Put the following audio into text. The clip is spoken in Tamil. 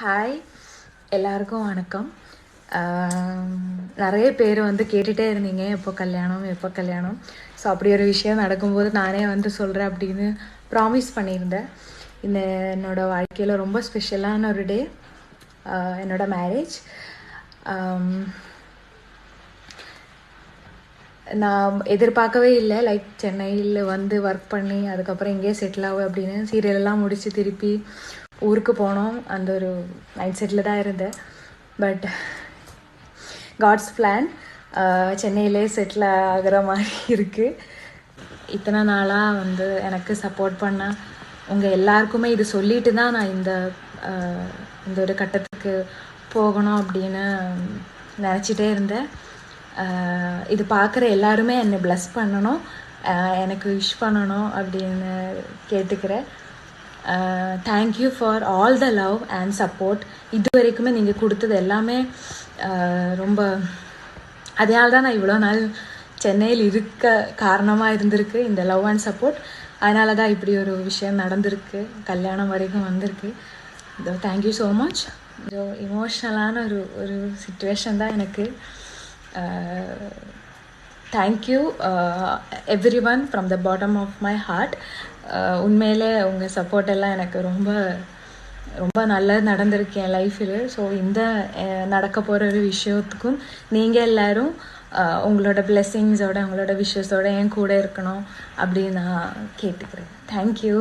ஹாய் எல்லாருக்கும் வணக்கம். நிறைய பேர் வந்து கேட்டுகிட்டே இருந்தீங்க. எப்போ கல்யாணம் எப்போ கல்யாணம்? ஸோ அப்படி ஒரு விஷயம் நடக்கும்போது நானே வந்து சொல்கிறேன் அப்படின்னு ப்ராமிஸ் பண்ணியிருந்தேன். இந்த என்னோட வாழ்க்கையில் ரொம்ப ஸ்பெஷலான ஒரு டே என்னோட மேரேஜ் நான் எதிர்பார்க்கவே இல்லை. லைக் சென்னையில் வந்து ஒர்க் பண்ணி அதுக்கப்புறம் இங்கேயே செட்டில் ஆகும் அப்படின்னு சீரியலெல்லாம் முடித்து திருப்பி ஊருக்கு போனோம். அந்த ஒரு மைண்ட் செட்டில் தான் இருந்தேன். பட் காட்ஸ் பிளான் சென்னையிலே செட்டில் ஆகிற மாதிரி இருக்குது இத்தனை நாளாக வந்து எனக்கு சப்போர்ட் பண்ண உங்கள் எல்லாருக்குமே இது சொல்லிட்டு தான் நான் இந்த இந்த ஒரு கட்டத்துக்கு போகணும் அப்படின்னு நினச்சிட்டே இருந்தேன். இது பார்க்குற எல்லாருமே என்னை ப்ளஸ் பண்ணணும். எனக்கு விஷ் பண்ணணும் அப்படின்னு கேட்டுக்கிறேன். Thank you for all the love and support இது வரைக்குமே நீங்கள் கொடுத்தது எல்லாமே uh, ரொம்ப அதனால தான் நான் இவ்வளோ நாள் சென்னையில் இருக்க காரணமாக இருந்திருக்கு இந்த லவ் அண்ட் சப்போர்ட் அதனால தான் இப்படி ஒரு விஷயம் நடந்திருக்கு கல்யாணம் வரைக்கும் வந்திருக்கு. இதோ தேங்க்யூ ஸோ மச் இதோ இமோஷ்னலான ஒரு ஒரு சுச்சுவேஷன் தான் எனக்கு. Uh, thank you every one from the bottom of my heart உண்மையிலே உங்கள் சப்போர்ட் எல்லாம் எனக்கு ரொம்ப ரொம்ப நல்லா நடந்திருக்கு என் லைஃப்பில் ஸோ இந்த நடக்க போகிற ஒரு விஷயத்துக்கும் நீங்கள் எல்லோரும் உங்களோட பிளெஸ்ஸிங்ஸோட உங்களோட விஷஸோட என் கூட இருக்கணும் அப்படின்னு நான் கேட்டுக்கிறேன். தேங்க்யூ